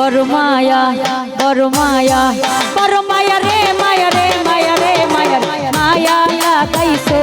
বড় মায়া বড় মায়া বড় মায়া রে মায়া রে মায়া রে মায়া মায়া লাগাইছে।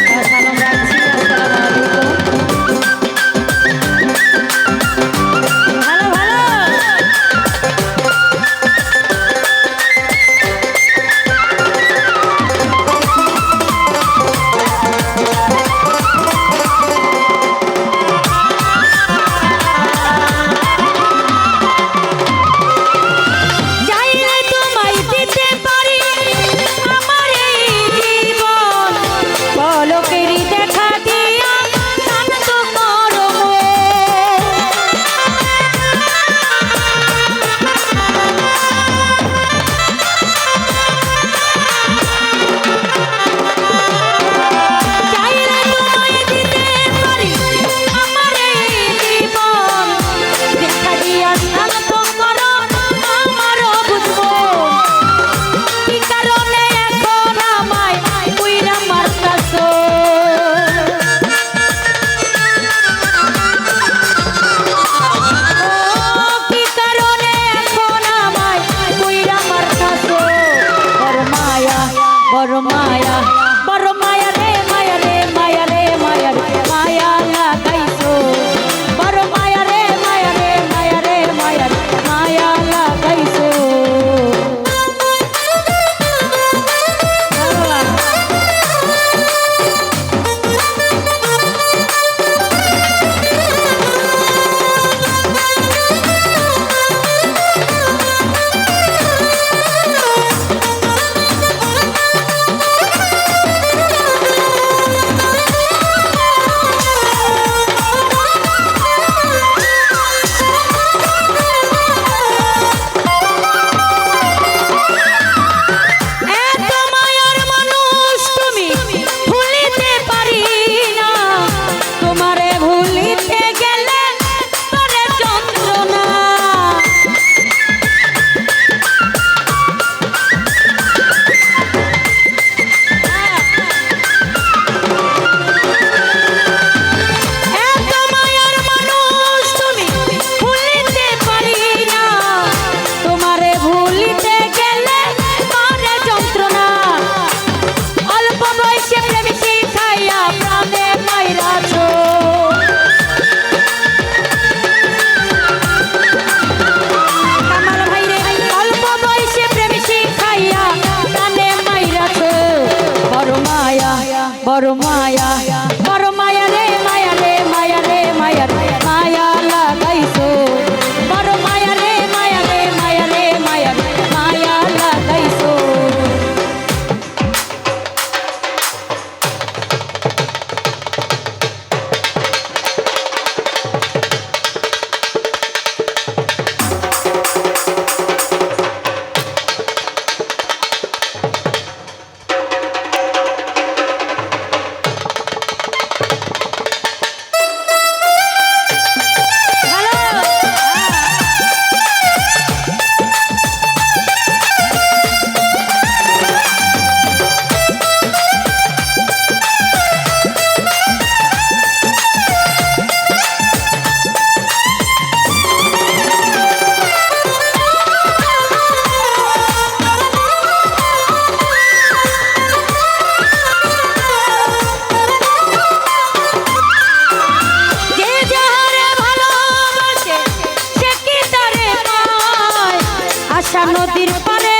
নদীর পারে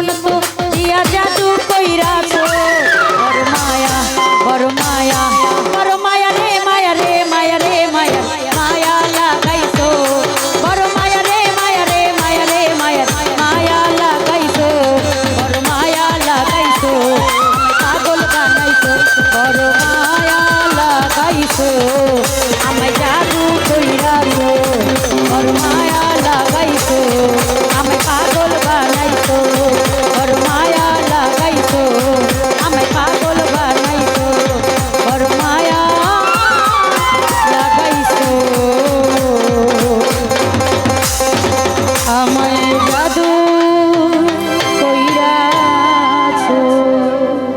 মন তো দিয়া জাদু কইরা